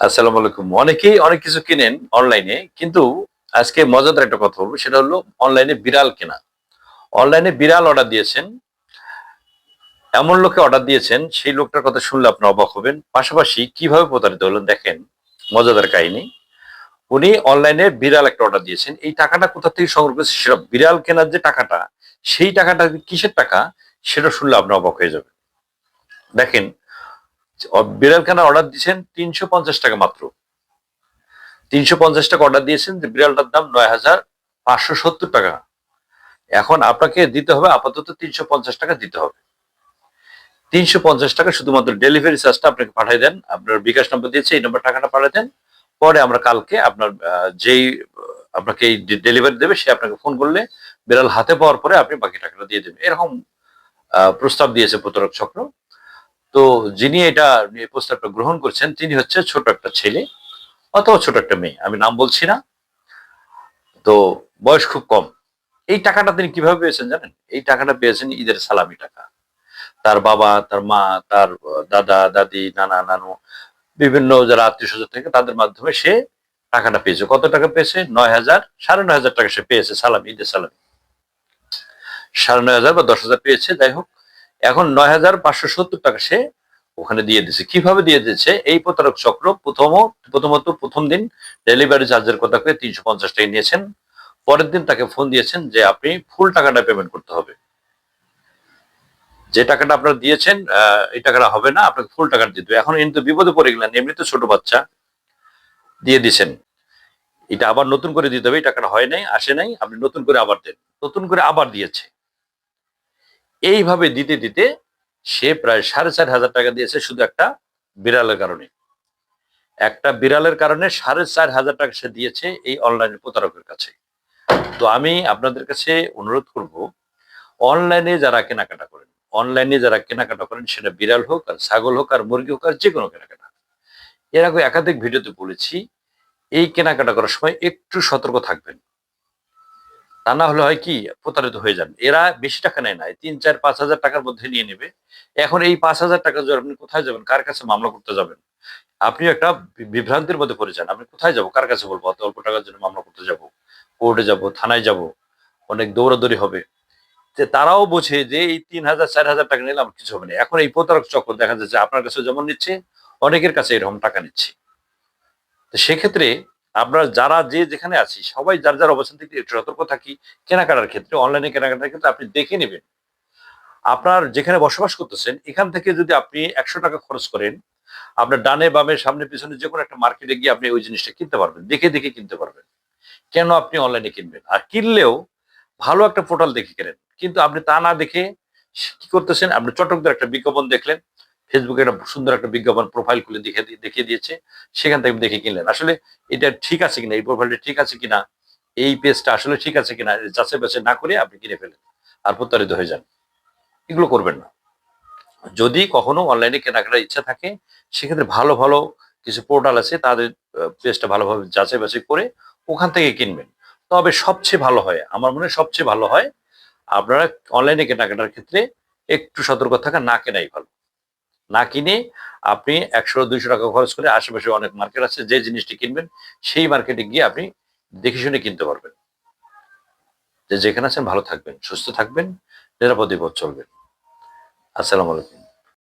আসসালামু আলাইকুম। অনেকেই অনেক কিছু কিনেন অনলাইনে, কিন্তু আজকে মজাদার একটা কথা বলব, সেটা হলো অনলাইনে বিড়াল কেনা। অনলাইনে বিড়াল অর্ডার দিয়েছেন, এমন লোকে অর্ডার দিয়েছেন, সেই লোকটার কথা শুনলে আপনি অবাক হবেন। পাশাপাশি কীভাবে প্রতারিত হলেন দেখেন, মজাদার কাহিনী। উনি অনলাইনে বিড়াল একটা অর্ডার দিয়েছেন, এই টাকাটা কোথা থেকে সংগ্রহ করেছে সেটা বিড়াল কেনার যে টাকাটা, সেই টাকাটা কিসের টাকা, সেটা শুনলে আপনি অবাক হয়ে যাবেন। দেখেন বিড়াল অর্ডার দিয়েছেন তিনশো পঞ্চাশ টাকা মাত্র। তিনশো পঞ্চাশ টাকা অর্ডার দিয়েছেন যে বিড়ালটার দাম নয় হাজার পাঁচশো সত্তর টাকা। এখন আপনাকে দিতে হবে, আপাতত তিনশো পঞ্চাশ টাকা দিতে হবে। তিনশো পঞ্চাশ টাকা শুধুমাত্র ডেলিভারি চার্জটা আপনাকে পাঠিয়ে দেন। আপনার বিকাশ নম্বর দিয়েছে, এই নম্বর টাকাটা পাঠিয়ে দেন। পরে আমরা কালকে আপনার যেই, আপনাকে এই ডেলিভারি দেবে, সে আপনাকে ফোন করলে বিড়াল হাতে পাওয়ার পরে আপনি বাকি টাকাটা দিয়ে দেবেন। এরকম প্রস্তাব দিয়েছে প্রতারক চক্র। তো যিনি এটা প্রস্তাবটা গ্রহণ করছেন, তিনি হচ্ছে ছোট একটা ছেলে অথবা ছোট একটা মেয়ে, আমি নাম বলছি না। তো বয়স খুব কম। এই টাকাটা তিনি কীভাবে পেয়েছেন জানেন? এই টাকাটা পেয়েছেন ঈদের সালামি টাকা। তার বাবা, তার মা, তার দাদা, দাদি, নানা, নানু, বিভিন্ন যারা আত্মীয় স্বজন থেকে তাদের মাধ্যমে সে টাকাটা পেয়েছে। কত টাকা পেয়েছে? নয় হাজার, সাড়ে নয় হাজার টাকা সে পেয়েছে সালামি, ঈদের সালামি। সাড়ে নয় হাজার বা দশ হাজার পেয়েছে, যাই হোক। এখন নয় হাজার পাঁচশো সত্তর টাকা সে ওখানে দিয়ে দিয়েছে কীভাবে দিয়ে দিয়েছে এই প্রতারক চক্র প্রথম প্রথমত প্রথম দিন ডেলিভারি চার্জের কথা করে তিনশো পঞ্চাশ টাকা নিয়েছেন। পরের দিন তাকে ফোন দিয়েছেন যে, আপনি ফুল টাকাটা পেমেন্ট করতে হবে। যে টাকাটা আপনারা দিয়েছেন এই টাকাটা হবে না, আপনাকে ফুল টাকাটা দিতে এখন কিন্তু বিপদে পড়ে গেলেন, এমনি তো ছোট বাচ্চা দিয়ে দিছেন। এটা আবার নতুন করে দিতে হবে, এই টাকাটা হয় নাই, আসে নাই, আপনি নতুন করে আবার দেন। নতুন করে আবার দিয়েছে। এইভাবে দিতে দিতে সে প্রায় সাড়ে চার হাজার টাকা দিয়েছে শুধু একটা বিড়ালের কারণে। একটা বিড়ালের কারণে সাড়ে চার হাজার টাকা সে দিয়েছে এই অনলাইন প্রতারকের কাছে। তো আমি আপনাদের কাছে অনুরোধ করব, অনলাইনে যারা কেনাকাটা করেন, অনলাইনে যারা কেনাকাটা করেন, সেটা বিড়াল হোক আর ছাগল হোক আর মুরগি হোক আর যে কোনো কেনাকাটা। এর আগে একাধিক ভিডিওতে বলেছি, এই কেনাকাটা করার সময় একটু সতর্ক থাকবেন। তা না হলে হয় কি, প্রতারিত হয়ে যান। এরা বেশি টাকা নেয় না। তিন, চার, পাঁচ হাজার টাকার মধ্যে নিয়ে নেবে। এখন এই পাঁচ হাজার টাকা যদি আপনি কোথায় যাবেন? কার কাছে মামলা করতে যাবেন? আপনি একটা বিভ্রান্তির মধ্যে পড়ে যান। আপনি কোথায় যাব? কার কাছে বলব? অত অল্প টাকার জন্য মামলা করতে যাব? কোর্টে যাব? থানায় যাব? অনেক দৌড়াদৌড়ি হবে। যে তারাও বোঝে যে এই তিন হাজার, চার হাজার টাকা নিলে আমার কিছু হবে না। এখন এই প্রতারক চক্র দেখা যাচ্ছে আপনার কাছে যেমন নিচ্ছে, অনেকের কাছে এরকম টাকা নিচ্ছে। তো সেক্ষেত্রে আমরা যারা যে যেখানে আছি, সবাই যার যার অবস্থান থেকে একটু সতর্ক থাকি। কেনাকাটার ক্ষেত্রে অনলাইনে কেনাকাটার ক্ষেত্রে আপনি দেখে নেবেন। আপনার যেখানে বসবাস করতেছেন, এখান থেকে যদি আপনি একশো টাকা খরচ করেন, আপনার ডানে, বামে, সামনে, পিছনে যে কোনো একটা মার্কেটে গিয়ে আপনি ওই জিনিসটা কিনতে পারবেন, দেখে দেখে কিনতে পারবেন। কেন আপনি অনলাইনে কিনবেন? আর কিনলেও ভালো একটা পোর্টাল দেখে কেনেন কিন্তু আপনি তা না দেখে কি করতেছেন? আপনি চটকদের একটা বিজ্ঞাপন দেখলেন। ফেসবুকে একটা সুন্দর একটা বিজ্ঞাপন প্রোফাইল খুলে দেখে দেখিয়ে দিয়েছে, সেখান থেকে দেখে কিনলেন। আসলে এটা ঠিক আছে কিনা, এই প্রোফাইলটা ঠিক আছে কিনা, এই পেজটা আসলে ঠিক আছে কিনা যাচাই বাছাই না করে আপনি কিনে ফেলেন আর প্রতারিত হয়ে যান। এগুলো করবেন না। যদি কখনো অনলাইনে কেনাকাটার ইচ্ছা থাকে, সেক্ষেত্রে ভালো ভালো কিছু পোর্টাল আছে, তাদের পেজটা ভালোভাবে যাচাই বাছাই করে ওখান থেকে কিনবেন। তবে সবচেয়ে ভালো হয়, আমার মনে সবচেয়ে ভালো হয়, আপনারা অনলাইনে কেনাকাটার ক্ষেত্রে একটু সতর্ক থাকা, না কেনাই ভালো। না কিনে আপনি একশো, দুইশো টাকা খরচ করে আশেপাশে অনেক মার্কেট আছে, যে জিনিসটি কিনবেন, সেই মার্কেটে গিয়ে আপনি দেখে শুনে কিনতে পারবেন। যে যেখানে আছেন ভালো থাকবেন, সুস্থ থাকবেন, নিরাপদে পথ চলবেন। আসসালামু আলাইকুম।